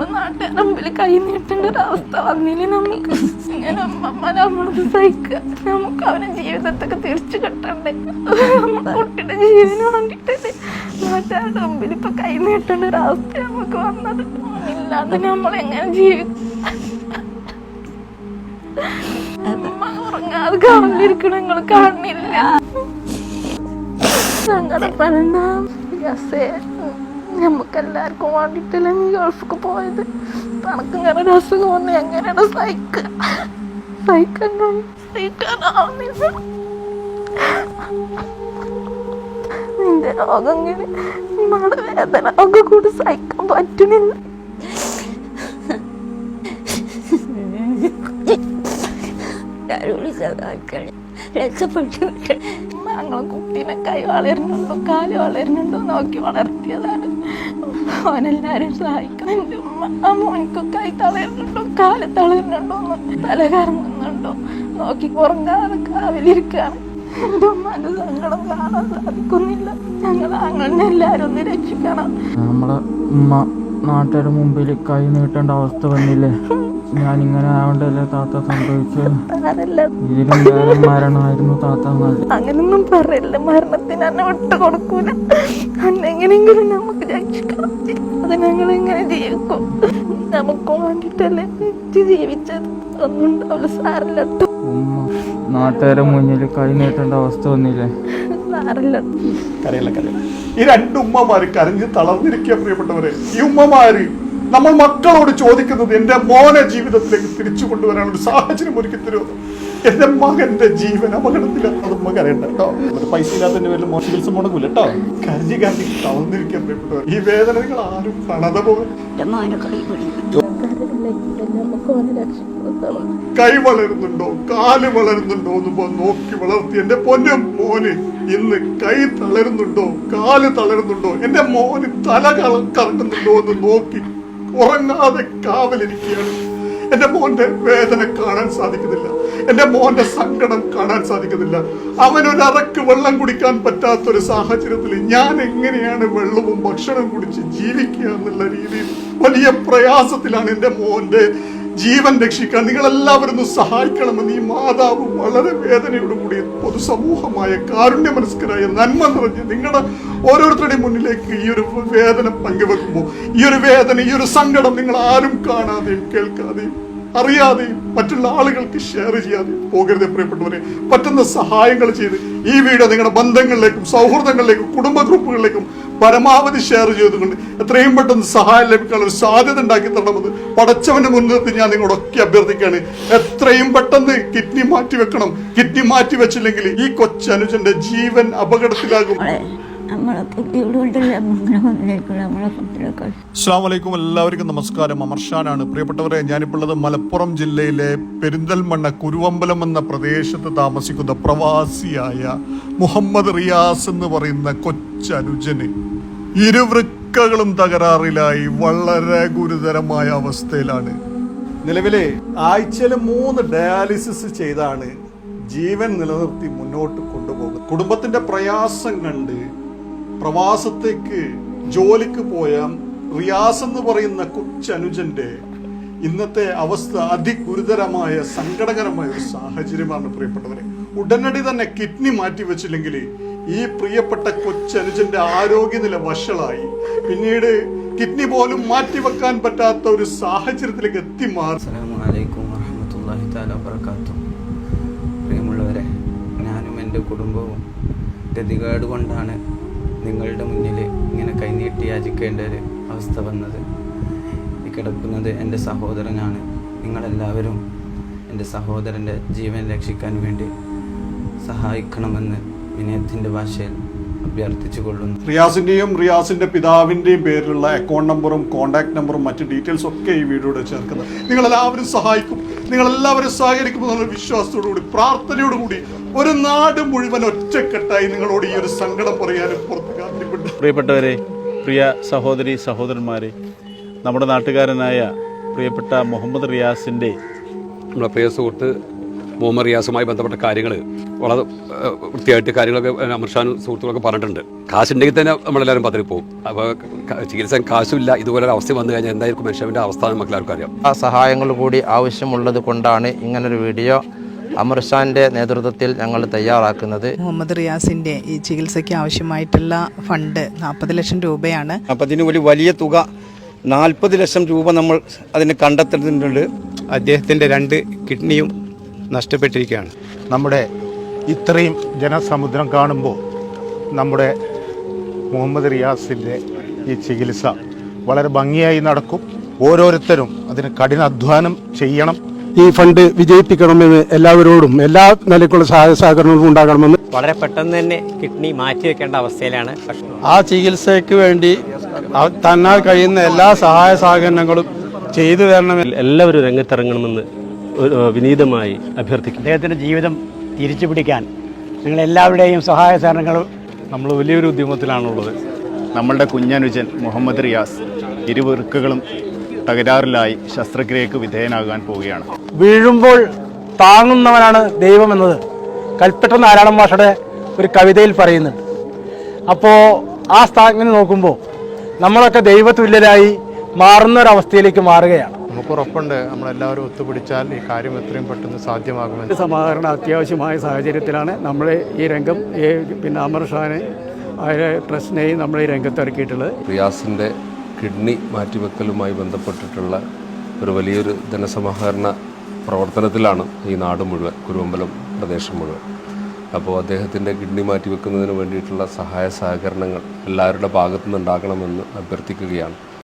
നമ്മൾ നാട്ടുകാരുടെ മുമ്പിൽ കൈ നീട്ടേണ്ട ഒരു അവസ്ഥ വന്നില്ലേ നമുക്ക് ഇങ്ങനെ അമ്മമ്മ നമ്മളത് സഹിക്കുക. നമുക്ക് അവനെ ജീവിതത്തൊക്കെ തിരിച്ചു കിട്ടണ്ടേ? നമ്മുടെ കുട്ടിയുടെ ജീവന് വേണ്ടിട്ടല്ലേ നാട്ടുകാരുടെ മുമ്പിൽ ഇപ്പൊ കൈ നീട്ടേണ്ട ഒരു അവസ്ഥ നമുക്ക് വന്നത്. ഇല്ലാതെ നമ്മൾ എങ്ങനെ ജീവിക്കും? ഉറങ്ങാതെ കാണിലിരിക്കണ നിങ്ങൾ കാണുന്നില്ല. സങ്കടപ്പെടണ്ട യസേ നമുക്കെല്ലാവർക്കും വേണ്ടിയിട്ടല്ലേ നീ ഗൾഫിക്ക് പോയത്? തണക്ക് ഇങ്ങനെ ഒരു അസുഖം വന്ന് എങ്ങനെയാണ് സഹിക്കുക സഹിക്കാൻ കഴിയും സഹിക്കാനാവുന്നില്ല. നിന്റെ രോഗം ഇങ്ങനെ നമ്മുടെ വേദന ഒക്കെ കൂടി സഹിക്കാൻ പറ്റുന്നില്ല. ഞാൻ സഹായിക്കണം രക്ഷപ്പെട്ടു. ഞങ്ങളെ കുട്ടീനെ കൈ വളരുന്നുണ്ടോ കാൽ വളരുന്നുണ്ടോ നോക്കി വളർത്തിയതാണ്. എന്റെ ഉമ്മ ആ മോനിക്ക് കൈ തളരുന്നുണ്ടോ കാൽ തളരുന്നുണ്ടോ തല കറങ്ങുന്നുണ്ടോ? നോക്കി ഉറങ്ങാതെ കാവിലിരിക്കാണ്. എന്റെ ഉമ്മാന്റെ സങ്കടം കാണാൻ സാധിക്കുന്നില്ല. ഞങ്ങൾ അങ്ങനെ എല്ലാരും ഒന്ന് രക്ഷിക്കണം. നമ്മളെ ഉമ്മ നാട്ടുകാരുടെ മുമ്പിൽ കൈ നീട്ടേണ്ട അവസ്ഥ വന്നില്ലേ? ഞാൻ ഇങ്ങനെ ആവണ്ടല്ലേ താത്ത സംഭവിച്ചത്? താനല്ല ഇതിലും വേറെ മരണമായിരുന്നു താത്ത അങ്ങനൊന്നും പറയില്ല. മരണത്തിന് എന്നെ വിട്ടു കൊടുക്കൂല. അന്നെങ്ങനെങ്കിലും നമുക്ക് രക്ഷിക്കണം. അത് ഞങ്ങൾ എങ്ങനെ ജീവിക്കും? നമുക്ക് വേണ്ടിട്ടല്ലേ ജീവിച്ചത്? ഒന്നും ഉണ്ടാവില്ല. സാറില്ല നാട്ടുകാരെ മുന്നിൽ കൈ നീട്ടേണ്ട അവസ്ഥ വന്നില്ലേ? സാറില്ല കരയല്ല കരയല്ല. ഈ രണ്ടുമ്മമാര് കരഞ്ഞ് തളർന്നിരിക്കുക പ്രിയപ്പെട്ടവരെ. ഈ ഉമ്മമാര് നമ്മൾ മക്കളോട് ചോദിക്കുന്നത് എന്റെ മോനെ ജീവിതത്തിലേക്ക് തിരിച്ചു കൊണ്ടുവരാൻ ഒരു സാഹചര്യം ഒരുക്കി തരുമോ എന്റെ മകന്റെ ജീവൻ അപകടത്തിലാണ് അത് ഉമ്മ കരയണ്ട കേട്ടോ. ഒരു പൈസ ഇല്ലാത്തതിന്റെ പേരിൽ മോശം ചികിത്സ മുടങ്ങൂല കേട്ടോ. കരഞ്ഞു കരഞ്ഞ് തളർന്നിരിക്കാൻ പ്രിയപ്പെട്ടവർ ഈ വേദനകൾ നിങ്ങൾ ആരും കാണാതെ പോകും. എന്റെ മോനെ കൈ വളരുന്നുണ്ടോ? കാൽ വളരുന്നുണ്ടോ? എന്ന് പോ നോക്കി വളർത്തി. എന്റെ പൊന്നും മോന് ഇന്ന് കൈ തളരുന്നുണ്ടോ? കാൽ തളരുന്നുണ്ടോ? എന്റെ മോന് തല കള- കറങ്ങുന്നുണ്ടോ? എന്ന് നോക്കി. ഉറങ്ങാതെ കാവലിരിക്കുകയാണ്. എന്റെ മോന്റെ വേദന കാണാൻ സാധിക്കുന്നില്ല. എന്റെ മോന്റെ സങ്കടം കാണാൻ സാധിക്കുന്നില്ല. അവനൊരറക്ക് വെള്ളം കുടിക്കാൻ പറ്റാത്തൊരു സാഹചര്യത്തിൽ ഞാൻ എങ്ങനെയാണ് വെള്ളവും ഭക്ഷണവും കുടിച്ച് ജീവിക്കുക എന്നുള്ള രീതിയിൽ വലിയ പ്രയാസത്തിലാണ് എന്റെ മോന്റെ ജീവൻ രക്ഷിക്കാൻ നിങ്ങൾ എല്ലാവരും ഒന്ന് സഹായിക്കണമെന്ന് ഈ മാതാവ് വളരെ വേദനയോടുകൂടി പൊതുസമൂഹമായ കാരുണ്യ മനസ്കരായ നന്മ നിറഞ്ഞ് നിങ്ങളുടെ ഓരോരുത്തരുടെയും മുന്നിലേക്ക് ഈ ഒരു വേദന പങ്കുവെക്കുമ്പോൾ ഈ ഒരു വേദന ഈ ഒരു സങ്കടം നിങ്ങൾ ആരും കാണാതെയും കേൾക്കാതെയും അറിയാതെയും മറ്റുള്ള ആളുകൾക്ക് ഷെയർ ചെയ്യാതെയും പോകരുത് പ്രിയപ്പെട്ടവരെ. പറ്റുന്ന സഹായങ്ങൾ ചെയ്ത് ഈ വീഡിയോ നിങ്ങളുടെ ബന്ധങ്ങളിലേക്കും സൗഹൃദങ്ങളിലേക്കും കുടുംബ ഗ്രൂപ്പുകളിലേക്കും പരമാവധി ഷെയർ ചെയ്തുകൊണ്ട് എത്രയും പെട്ടെന്ന് സഹായം ലഭിക്കാനുള്ള ഒരു സാധ്യത ഉണ്ടാക്കി തരണമെന്ന് പടച്ചവന്റെ മുൻനിർത്തി ഞാൻ നിങ്ങളൊക്കെ അഭ്യർത്ഥിക്കുകയാണ്. എത്രയും പെട്ടെന്ന് കിഡ്നി മാറ്റി വെക്കണം. കിഡ്നി മാറ്റി വെച്ചില്ലെങ്കിൽ ഈ കൊച്ചനുജന്റെ ജീവൻ അപകടത്തിലാകും. അസ്സാമലൈക്കും എല്ലാവർക്കും നമസ്കാരം. അമർഷാനാണ് പ്രിയപ്പെട്ടവരെ ഞാനിപ്പോൾ ഉള്ളത് മലപ്പുറം ജില്ലയിലെ പെരിന്തൽമണ്ണ കുരുവമ്പലം എന്ന പ്രദേശത്ത് താമസിക്കുന്ന പ്രവാസിയായ മുഹമ്മദ് റിയാസ് എന്ന് പറയുന്ന കൊച്ചനുജന് ഇരുവൃക്കകളും തകരാറിലായി വളരെ ഗുരുതരമായ അവസ്ഥയിലാണ്. നിലവിലെ ആഴ്ചയിൽ മൂന്ന് ഡയാലിസിസ് ചെയ്താണ് ജീവൻ നിലനിർത്തി മുന്നോട്ട് കൊണ്ടുപോകുന്നത്. കുടുംബത്തിന്റെ പ്രയാസം കണ്ട് പ്രവാസത്തേക്ക് ജോലിക്ക് പോയ റിയാസ് എന്ന് പറയുന്ന കൊച്ചനുജന്റെ ഇന്നത്തെ അവസ്ഥ അതിഗുരുതരമായ സങ്കടകരമായ ഒരു സാഹചര്യമാണ് പ്രിയപ്പെട്ടവരെ. ഉടനടി തന്നെ കിഡ്നി മാറ്റി വെച്ചില്ലെങ്കിൽ ഈ പ്രിയപ്പെട്ട കൊച്ചനുജന്റെ ആരോഗ്യനില വഷളായി. പിന്നീട് കിഡ്നി പോലും മാറ്റി വെക്കാൻ പറ്റാത്ത ഒരു സാഹചര്യത്തിലേക്ക് എത്തി മാറും അസ്സലാമു അലൈക്കും വറഹ്മത്തുള്ളാഹി തആല വബറകാതുഹു പ്രിയമുള്ളവരെ ഞാനും എന്റെ കുടുംബവും ഗതികേട് കൊണ്ടാണ് നിങ്ങളുടെ മുന്നിൽ ഇങ്ങനെ കൈനീട്ടി യാചിക്കേണ്ട ഒരു അവസ്ഥ വന്നത്. ഈ കിടക്കുന്നത് എന്റെ സഹോദരനാണ്. നിങ്ങളെല്ലാവരും എന്റെ സഹോദരന്റെ ജീവൻ രക്ഷിക്കാൻ വേണ്ടി സഹായിക്കണമെന്ന് വിനയത്തിന്റെ ഭാഷയിൽ അഭ്യർത്ഥിച്ചുകൊള്ളുന്നു റിയാസിന്റെയും റിയാസിന്റെ പിതാവിന്റെയും പേരിലുള്ള അക്കൗണ്ട് നമ്പറും കോൺടാക്ട് നമ്പറും മറ്റ് ഡീറ്റെയിൽസ് ഒക്കെ ഈ വീഡിയോയുടെ ചേർക്കുന്നത്. നിങ്ങൾ എല്ലാവരും സഹായിക്കും. നിങ്ങൾ എല്ലാവരും സഹകരിക്കുമെന്നുള്ള വിശ്വാസത്തോടുകൂടി പ്രാർത്ഥനയോടുകൂടി ഒരു നാട് മുഴുവൻ ഒറ്റക്കെട്ടായി നിങ്ങളോട് ഈ ഒരു സങ്കടം പറയാനും പുറത്ത് കാത്തിരിപ്പുണ്ട് പ്രിയപ്പെട്ടവരെ പ്രിയ സഹോദരി സഹോദരന്മാരെ നമ്മുടെ നാട്ടുകാരനായ പ്രിയപ്പെട്ട മുഹമ്മദ് റിയാസിന്റെ നമ്മുടെ പ്രിയ സുഹൃത്ത് മുഹമ്മദ് റിയാസുമായി ബന്ധപ്പെട്ട കാര്യങ്ങൾ വളരെ വൃത്തിയായിട്ട് കാര്യങ്ങളൊക്കെ അമർഷാനും സുഹൃത്തുക്കളൊക്കെ പറഞ്ഞിട്ടുണ്ട്. കാശുണ്ടെങ്കിൽ തന്നെ നമ്മളെല്ലാവരും പതിരി പോകും. അപ്പോൾ ചികിത്സ കാശുമില്ല. ഇതുപോലെ ഒരു അവസ്ഥ വന്നു കഴിഞ്ഞാൽ എന്തായിരിക്കും മനുഷ്യന്റെ അവസ്ഥ എന്ന് നമുക്ക് എല്ലാവർക്കും അറിയാം. ആ സഹായങ്ങൾ കൂടി ആവശ്യമുള്ളത് കൊണ്ടാണ് ഇങ്ങനൊരു വീഡിയോ അമർഷാന്റെ നേതൃത്വത്തിൽ ഞങ്ങൾ തയ്യാറാക്കുന്നത്. മുഹമ്മദ് റിയാസിന്റെ ഈ ചികിത്സയ്ക്ക് ആവശ്യമായിട്ടുള്ള ഫണ്ട് നാൽപ്പത് ലക്ഷം രൂപയാണ്. അപ്പം അതിന് ഒരു വലിയ തുക നാൽപ്പത് ലക്ഷം രൂപ നമ്മൾ അതിന് കണ്ടെത്തുന്നുണ്ട് അദ്ദേഹത്തിന്റെ രണ്ട് കിഡ്നിയും നഷ്ടപ്പെട്ടിരിക്കുകയാണ്. നമ്മുടെ ഇത്രയും ജനസമുദ്രം കാണുമ്പോൾ നമ്മുടെ മുഹമ്മദ് റിയാസിന്റെ ഈ ചികിത്സ വളരെ ഭംഗിയായി നടക്കും. ഓരോരുത്തരും അതിന് കഠിനാധ്വാനം ചെയ്യണം. ഈ ഫണ്ട് വിജയിപ്പിക്കണമെന്ന് എല്ലാവരോടും എല്ലാ നിലയ്ക്കുള്ള സഹായ സഹകരണങ്ങളും ഉണ്ടാകണമെന്ന് വളരെ പെട്ടെന്ന് തന്നെ കിഡ്നി മാറ്റി വെക്കേണ്ട അവസ്ഥയിലാണ്. ആ ചികിത്സയ്ക്ക് വേണ്ടി തന്നാൽ കഴിയുന്ന എല്ലാ സഹായ സഹകരണങ്ങളും ചെയ്തു തരണമെന്ന് എല്ലാവരും രംഗത്തിറങ്ങണമെന്ന് വിനീതമായി അഭ്യർത്ഥിക്കുന്നു. അദ്ദേഹത്തിന്റെ ജീവിതം തിരിച്ചു പിടിക്കാൻ നിങ്ങളെല്ലാവരുടെയും സഹായ സഹകരണങ്ങൾ നമ്മൾ വലിയൊരു ഉദ്യമത്തിലാണുള്ളത്. നമ്മളുടെ കുഞ്ഞനുജൻ മുഹമ്മദ് റിയാസ് ഇരുവൃക്കുകളും തകരാറിലായി ശസ്ത്രക്രിയക്ക് വിധേയനാകാൻ പോവുകയാണ്. വീഴുമ്പോൾ താങ്ങുന്നവനാണ് ദൈവം എന്നത് കൽപ്പറ്റ നാരായണ മാഷയുടെ ഒരു കവിതയിൽ പറയുന്നുണ്ട് അപ്പോൾ ആ സ്ഥാനം നോക്കുമ്പോൾ നമ്മളൊക്കെ ദൈവതുല്യരായി മാറുന്ന ഒരവസ്ഥയിലേക്ക് മാറുകയാണ്. നമുക്ക് ഉറപ്പുണ്ട് നമ്മളെല്ലാവരും ഒത്തുപിടിച്ചാൽ ഈ കാര്യം എത്രയും പെട്ടെന്ന് സാധ്യമാകുമെന്ന്. സമാഹരണ അത്യാവശ്യമായ സാഹചര്യത്തിലാണ് നമ്മൾ ഈ രംഗം ഈ പിന്നെ അമർ ഷാനെ അതിലെ ട്രസ്റ്റിനെയും നമ്മൾ ഈ രംഗത്ത് ഇറക്കിയിട്ടുള്ളത്. റിയാസിന്റെ കിഡ്നി മാറ്റിവെക്കലുമായി ബന്ധപ്പെട്ടിട്ടുള്ള ഒരു വലിയൊരു ധനസമാഹരണ പ്രവർത്തനത്തിലാണ് ഈ നാട് മുഴുവൻ കുരുവമ്പലം പ്രദേശം മുഴുവൻ. അപ്പോൾ അദ്ദേഹത്തിന്റെ കിഡ്നി മാറ്റിവെക്കുന്നതിന് വേണ്ടിയിട്ടുള്ള സഹായ സഹകരണങ്ങൾ എല്ലാവരുടെ ഭാഗത്തു നിന്നുണ്ടാകണമെന്ന് അഭ്യർത്ഥിക്കുകയാണ്.